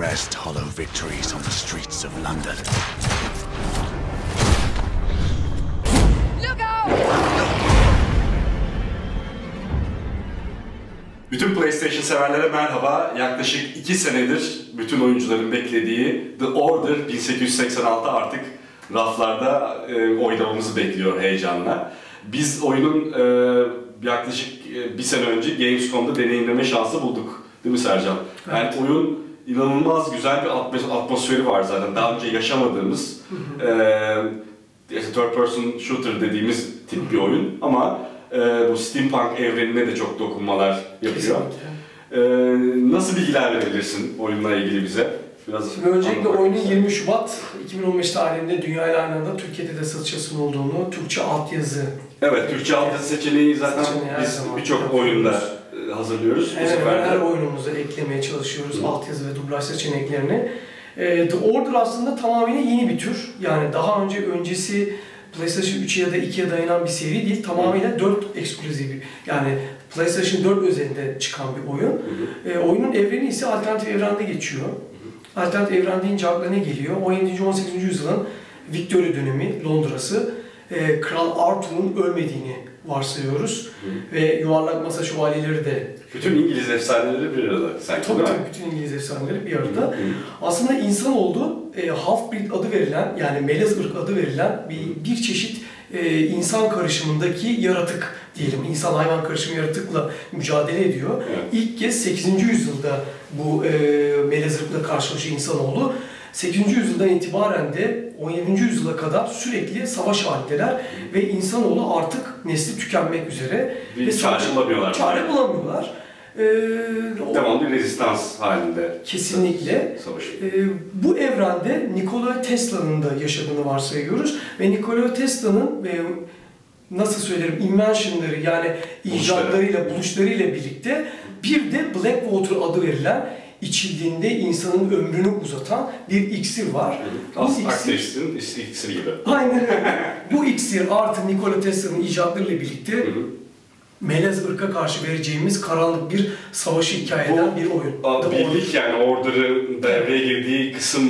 rest hollow victories on the streets of London. Look out! Bütün PlayStation severlere merhaba. Yaklaşık 2 senedir bütün oyuncuların beklediği The Order 1886 artık raflarda e, oynamamızı bekliyor heyecanla. Biz oyunun e, yaklaşık e, bir sene önce Gamescom'da deneyimleme şansı bulduk. Değil mi Sercan? Yani oyun inanılmaz güzel bir atmos- atmosferi var zaten. Daha önce yaşamadığımız e, işte third person shooter dediğimiz tip bir oyun ama e, bu steampunk evrenine de çok dokunmalar yapıyor. E, nasıl bilgiler verebilirsin oyunla ilgili bize? Biraz Şimdi öncelikle oyunun mısın? 20 Şubat 2015 tarihinde dünyayla aynı anda Türkiye'de de satışa sunulduğunu, Türkçe altyazı Evet, Türkçe altyazı seçeneği zaten Seçeneği biz birçok oyunda e, hazırlıyoruz. Bu hemen sefer her oyunumuza eklemeye çalışıyoruz Hı. altyazı ve dublaj seçeneklerini. Ee, The Order aslında tamamıyla yeni bir tür. Yani daha önce öncesi PlayStation 3'e ya da 2'ye dayanan bir seri değil. Tamamıyla 4 ekskluzif. Yani PlayStation 4 özelinde çıkan bir oyun. Ee, oyunun evreni ise alternatif evrende geçiyor. Alternatif evren deyince akla ne geliyor? 17. 18. yüzyılın Victoria dönemi Londra'sı. Ee, Kral Arthur'un ölmediğini varsayıyoruz. Ve yuvarlak masa şövalyeleri de bütün İngiliz efsaneleri bir arada sanki Tabii değil mi? tabii bütün İngiliz efsaneleri bir arada. Aslında insanoğlu e, half-breed adı verilen yani melez ırk adı verilen bir, bir çeşit e, insan karışımındaki yaratık diyelim. İnsan hayvan karışımı yaratıkla mücadele ediyor. Evet. İlk kez 8. yüzyılda bu e, melez ırkla karşılaşıyor insanoğlu. 8. yüzyıldan itibaren de 17. yüzyıla kadar sürekli savaş halindeler ve insanoğlu artık nesli tükenmek üzere. Bir ve çare savaş- bulamıyorlar. Çare bulamıyorlar. Ee, o- Devamlı bir rezistans halinde Kesinlikle. savaşıyor. Ee, bu evrende Nikola Tesla'nın da yaşadığını varsayıyoruz ve Nikola Tesla'nın e, nasıl söylerim inventionları yani icatlarıyla buluşlarıyla birlikte bir de Blackwater adı verilen içildiğinde insanın ömrünü uzatan bir iksir var. Bu As iksir- iksiri gibi. Aynen öyle. Bu iksir artı Nikola Tesla'nın icatlarıyla birlikte Hı hı. Melez ırka karşı vereceğimiz karanlık bir savaşı hikaye eden bir oyun. The Order. Bildik yani Order'ın devreye girdiği kısım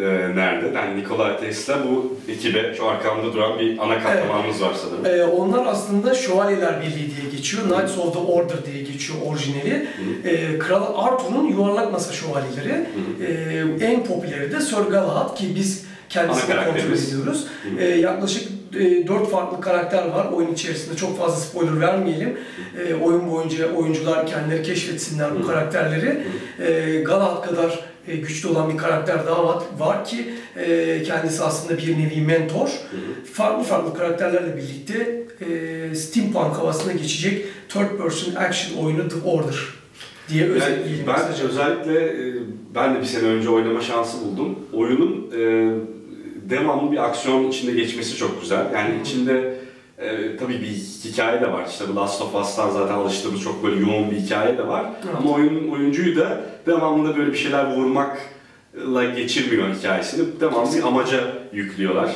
e, nerede? Yani Nikola Tesla bu ekibe şu arkamda duran bir ana kahramanımız var sanırım. Ee, onlar aslında Şövalyeler Birliği diye geçiyor. Knights of the Order diye geçiyor orijinali. Ee, Kral Arthur'un yuvarlak masa şövalyeleri. Ee, en popüleri de Sir Galahad ki biz kendisini kontrol ediyoruz. Ee, yaklaşık e, 4 farklı karakter var oyun içerisinde. Çok fazla spoiler vermeyelim. Ee, oyun boyunca oyuncular kendileri keşfetsinler bu karakterleri. Ee, Galahad kadar e, güçlü olan bir karakter daha var, var ki e, kendisi aslında bir nevi mentor. Farklı farklı karakterlerle birlikte e, steampunk havasına geçecek third person action oyunu The Order diye Yani özetleyelim. ben kısaca. özellikle e, ben de bir sene önce oynama şansı buldum. Oyunun e, devamlı bir aksiyon içinde geçmesi çok güzel. Yani içinde e, tabii bir hikaye de var. İşte The Last of Us'tan zaten alıştığımız çok böyle yoğun bir hikaye de var. Evet. Ama oyunun oyuncuyu da devamlı böyle bir şeyler vurmakla geçirmiyor hikayesini. Devamlı bir amaca yüklüyorlar.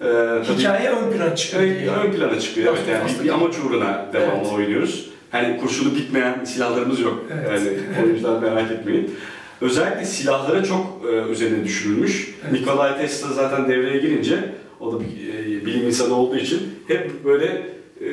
E, tabii- Hikaye ön plana çıkıyor. Ön, ön plana çıkıyor. Evet, yani bir, bir amaç uğruna devamlı Evet. oynuyoruz. Hani kurşunu bitmeyen silahlarımız yok. Evet. Yani oyuncular merak etmeyin. Özellikle silahlara çok e, üzerine düşürülmüş. Evet. Nikolay Tesla zaten devreye girince, o da bir e, bilim insanı olduğu için hep böyle e,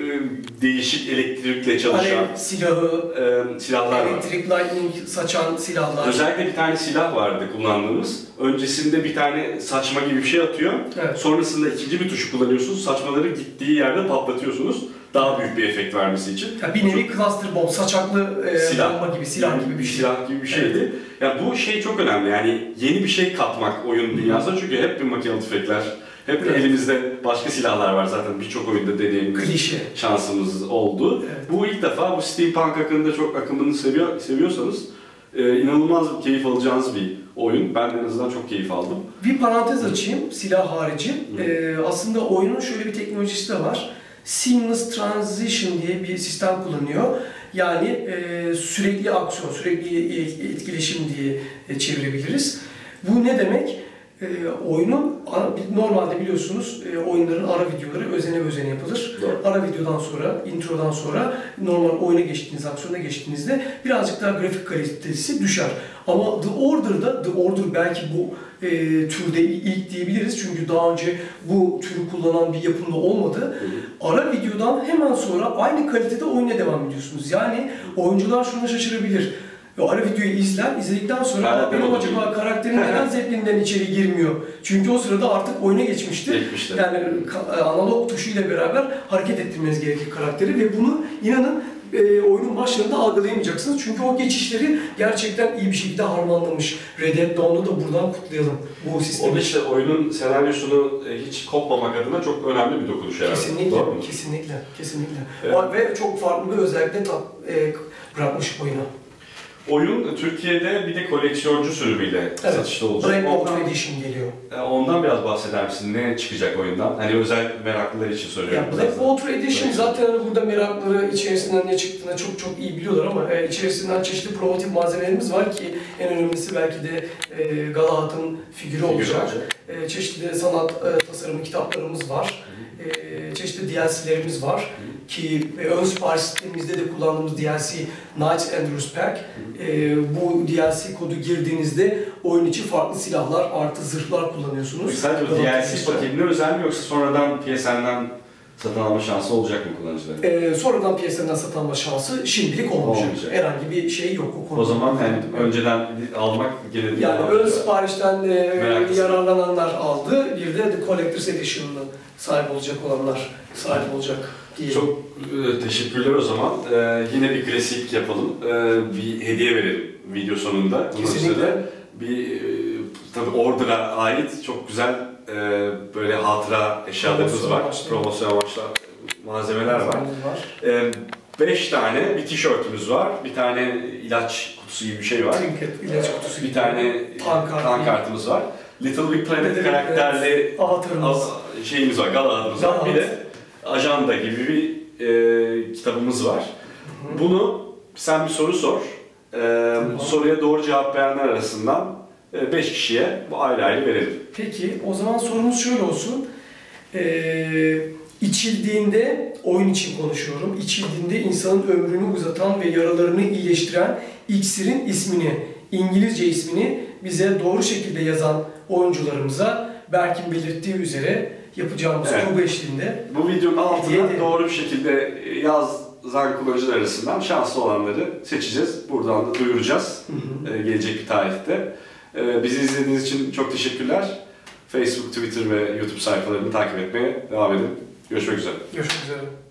değişik elektrikle çalışan Alev silahı, e, silahlar var. elektrik lightning saçan silahlar. Özellikle bir tane silah vardı kullandığımız. Öncesinde bir tane saçma gibi bir şey atıyor. Evet. Sonrasında ikinci bir tuşu kullanıyorsunuz. Saçmaları gittiği yerde patlatıyorsunuz. Daha büyük bir efekt vermesi için. Ya bir nevi cluster bomb, saçaklı e, Silah. bomba gibi, silah gibi bir şey. Silah gibi bir şeydi. Ya bu şey çok önemli yani yeni bir şey katmak oyun dünyasına çünkü hep bir makinalı tüfekler, hep Evet. elimizde başka silahlar var zaten birçok oyunda deneyimimiz, Klişe. şansımız oldu. Evet. Bu ilk defa bu steampunk hakkında çok akımını seviyor, seviyorsanız e, inanılmaz keyif alacağınız bir oyun. Ben en azından çok keyif aldım. Bir parantez açayım silah harici. Ee, aslında oyunun şöyle bir teknolojisi de var. Seamless Transition diye bir sistem kullanıyor. Yani e, sürekli aksiyon, sürekli etkileşim diye e, çevirebiliriz. Bu ne demek? E, oyunun normalde biliyorsunuz e, oyunların ara videoları özene özene yapılır. Doğru. Ara videodan sonra, introdan sonra normal oyuna geçtiğiniz, aksiyona geçtiğinizde birazcık daha grafik kalitesi düşer. Ama The Order'da, The Order belki bu e, türde ilk diyebiliriz çünkü daha önce bu türü kullanan bir yapımda olmadı. Ara videodan hemen sonra aynı kalitede oyuna devam ediyorsunuz. Yani oyuncular şuna şaşırabilir. Ve ara videoyu izler, izledikten sonra Evet, "Aa, benim acaba karakterim neden Zeppelin'den içeri girmiyor? Çünkü o sırada artık oyuna geçmiştir. Geçmiştir. Yani ka- analog tuşuyla beraber hareket ettirmeniz gerekir karakteri ve bunu inanın e, oyunun başlarında algılayamayacaksınız. Çünkü o geçişleri gerçekten iyi bir şekilde harmanlamış. Red Dead Dawn'da da buradan kutlayalım bu O sistemi. da işte oyunun senaryosunu e, hiç kopmamak adına çok önemli bir dokunuş herhalde. Kesinlikle, Doğru mu? kesinlikle, kesinlikle. Evet. O- Ve çok farklı bir özellikle tat, e, bırakmış oyuna. Oyun Türkiye'de bir de koleksiyoncu sürümüyle satışta olacak. Breakwater Ondan, Edition geliyor. e, ondan biraz bahseder misin? Ne çıkacak oyundan? Hani özel meraklılar için soruyorum. Ya biraz da. Blackwater Edition Evet. zaten hani burada merakları içerisinden ne çıktığını çok çok iyi biliyorlar ama e, içerisinden çeşitli promotif malzemelerimiz var ki en önemlisi belki de e, Galahad'ın figürü Figür olacak. olacak. E, çeşitli sanat e, tasarımı kitaplarımız var. E, çeşitli DLC'lerimiz var ki e, ön sipariş sistemimizde de kullandığımız DLC Knights Andrews Pack. E, bu DLC kodu girdiğinizde oyun için farklı silahlar artı zırhlar kullanıyorsunuz. Sadece bu DLC paketine özel mi yoksa sonradan PSN'den satın alma şansı olacak mı kullanıcıların? Ee, sonradan piyasadan satın alma şansı şimdilik olmayacak. Olmayacak. Herhangi bir şey yok o konuda. O zaman yani önceden almak gene yani ön siparişten e, yararlananlar aldı. Bir de The Collector's Edition'ın sahip olacak olanlar sahip olacak diye. Çok e, teşekkürler o zaman. E, yine bir klasik yapalım. E, bir hediye verelim video sonunda. Kesinlikle. üzerine Bir e, tabii Order'a ait çok güzel e, böyle hatıra eşyalarımız var. amaçlı. Promosyon amaçlı malzemeler var. var. E, beş tane bir tişörtümüz var. Bir tane ilaç kutusu gibi bir şey var. Trinket, ilaç kutusu. Bir tane Tank kartı. tank kartımız var. Little Big Planet karakterli. Av- şeyimiz var, Galahad'ımız var. Bir de ajanda gibi bir e, kitabımız var. Bunu sen bir soru sor. E, Soruya doğru cevap verenler arasından 5 kişiye bu ayrı ayrı verelim. Peki o zaman sorumuz şöyle olsun. Ee, içildiğinde, oyun için konuşuyorum, içildiğinde insanın ömrünü uzatan ve yaralarını iyileştiren iksirin ismini, İngilizce ismini bize doğru şekilde yazan oyuncularımıza Berk'in belirttiği üzere yapacağımız Evet. kurgu eşliğinde Bu videonun altına edelim. doğru bir şekilde yazan kullanıcılar arasından şanslı olanları seçeceğiz. Buradan da duyuracağız e, gelecek bir tarihte. E, Bizi izlediğiniz için çok teşekkürler. Facebook, Twitter ve YouTube sayfalarını takip etmeye devam edin. Görüşmek üzere. görüşmek üzere.